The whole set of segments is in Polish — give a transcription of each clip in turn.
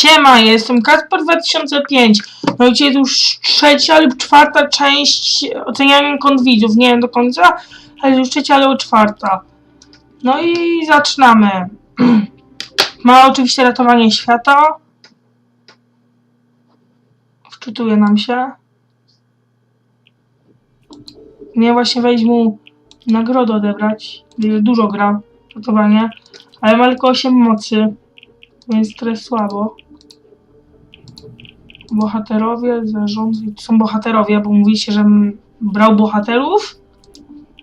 Siema, jestem Kasper 2005. No i dzisiaj już trzecia lub czwarta część oceniania kont widzów. Nie wiem do końca, ale już trzecia lub czwarta. No i zaczynamy. Ma oczywiście ratowanie świata. Wczytuje nam się. Nie właśnie wejść mu nagrodę odebrać. Dużo gra ratowanie, ale ma tylko 8 mocy. Więc trochę słabo. Bohaterowie, zarządcy. To są bohaterowie, bo mówiliście, że brał bohaterów.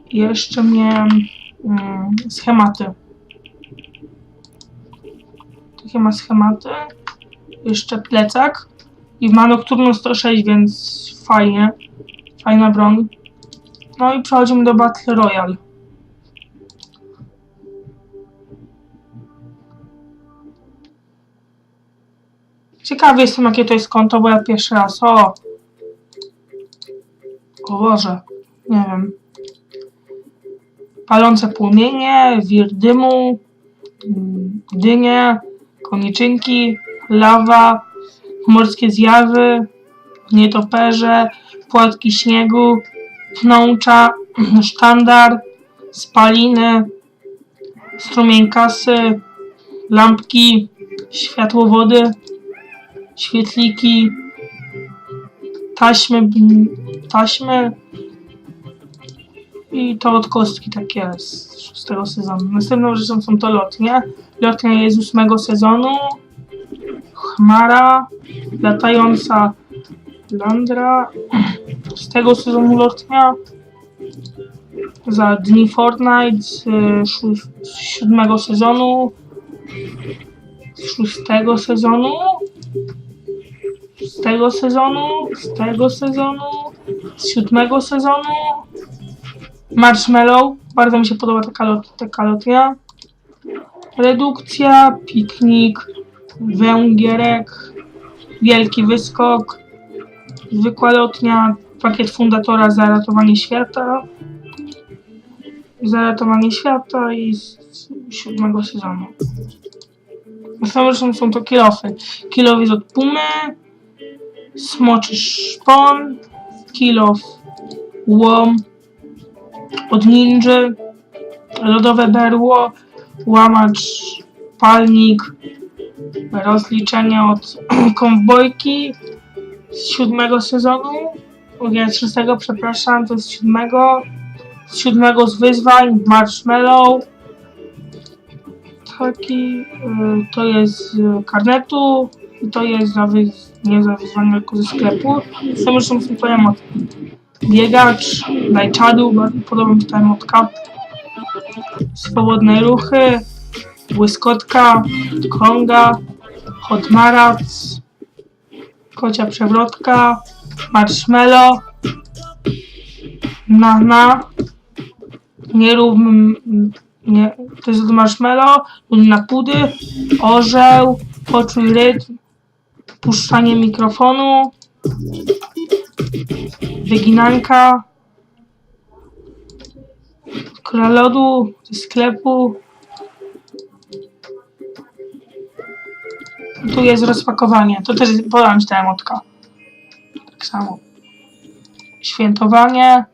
I jeszcze miałem mm, schematy. Takie ma schematy. Jeszcze plecak. I ma Nocturno 106, więc fajnie. Fajna broń. No i przechodzimy do Battle Royale. Ciekawy jestem, jakie to jest konto, bo ja pierwszy raz. O! O Boże, nie wiem. Palące płomienie, wir dymu, dynie, koniczynki, lawa, morskie zjawy, nietoperze, płatki śniegu, pnącza, sztandar, spaliny, strumień kasy, lampki, światłowody, świetliki, taśmy, taśmy i to od kostki takie z szóstego sezonu. Następną rzeczą są to lotnie. Lotnia jest z ósmego sezonu. Chmara, latająca landra z tego sezonu lotnia. Za dni Fortnite z, z siódmego sezonu. Z szóstego sezonu tego sezonu, z tego sezonu, z siódmego sezonu. Marshmallow, bardzo mi się podoba taka, lot, taka lotnia. Redukcja, piknik, węgierek, wielki wyskok, zwykła lotnia, pakiet fundatora za ratowanie świata, za ratowanie świata i z siódmego sezonu. Rzeczą są to kilofy. Kilof jest od Pumy, smoczy szpon, kilof łom od ninży, lodowe berło, łamacz palnik, rozliczenie od kowbojki z siódmego sezonu, nie, szóstego, przepraszam, to jest siódmego, z siódmego z wyzwań, marshmallow, taki, y, to jest z karnetu, i to jest za wy... nie tylko ze sklepu. Są są super emotki. Biegacz, daj czadu, mi się ta emotka. Swobodne ruchy, błyskotka, konga, hot marac, kocia przewrotka, marshmallow, nana, nierówny, nie, to jest od marshmallow, na pudy, orzeł, poczuj rytm, puszczanie mikrofonu, wyginanka, kura lodu ze sklepu. Tu jest rozpakowanie, to też podam ci ta emotka. Tak samo. Świętowanie,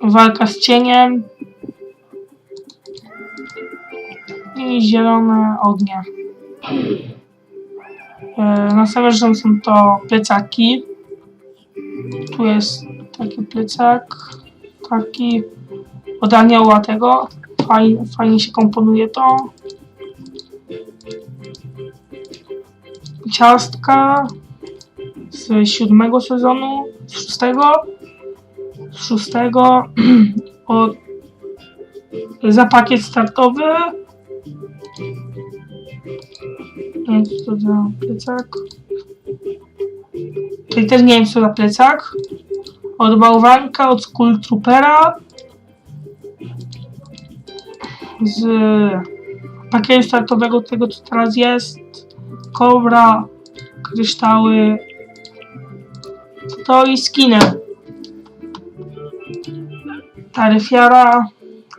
walka z cieniem i zielone ognie. E, Następne rzeczą są to plecaki. Tu jest taki plecak, taki od anioła tego. Fajnie, fajnie się komponuje to. Ciastka z siódmego sezonu, z szóstego, z szóstego o, za pakiet startowy co to za plecak. Czyli też nie wiem, co za plecak. Od bałwanka, od Skull Troopera. Z pakietu startowego tego, co teraz jest. Kobra, kryształy. To i skiny. Taryfiara,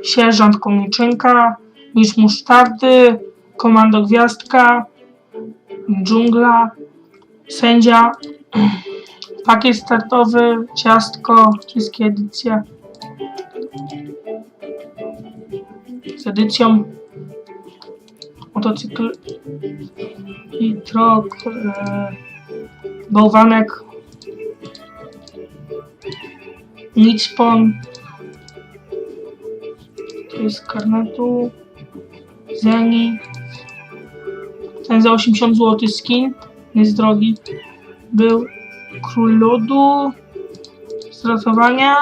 sierżant koniczynka, mistrz musztardy, komando gwiazdka, dżungla, sędzia, pakiet startowy, ciastko, wszystkie edycje. Z edycją motocykl i trok, e, bałwanek, Nitspon, to jest karnetu, Zeni, ten za 80 zł skin, jest drogi, był Król Lodu, z ratowania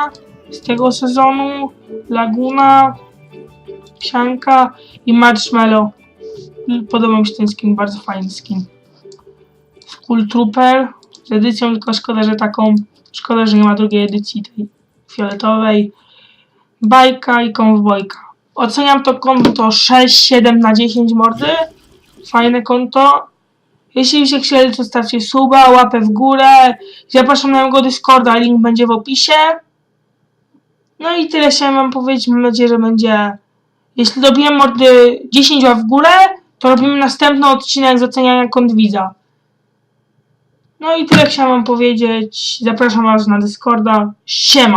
z tego sezonu, Laguna, Psianka i Marshmallow. Podoba mi się ten skin, bardzo fajny skin. Skull Trooper z edycją, tylko szkoda, że taką, szkoda, że nie ma drugiej edycji tej fioletowej. Bajka i konwojka. Oceniam to konto 6-7 na 10 mordy. Fajne konto. Jeśli byście chcieli, to stawcie suba, łapę w górę. Zapraszam na mojego Discorda, link będzie w opisie. No i tyle chciałem wam powiedzieć. Mam nadzieję, że będzie. Jeśli dobiłem mordy 10 łap w górę, to robimy następny odcinek z oceniania kont widza. No i tyle chciałem wam powiedzieć. Zapraszam was na Discorda. Siema!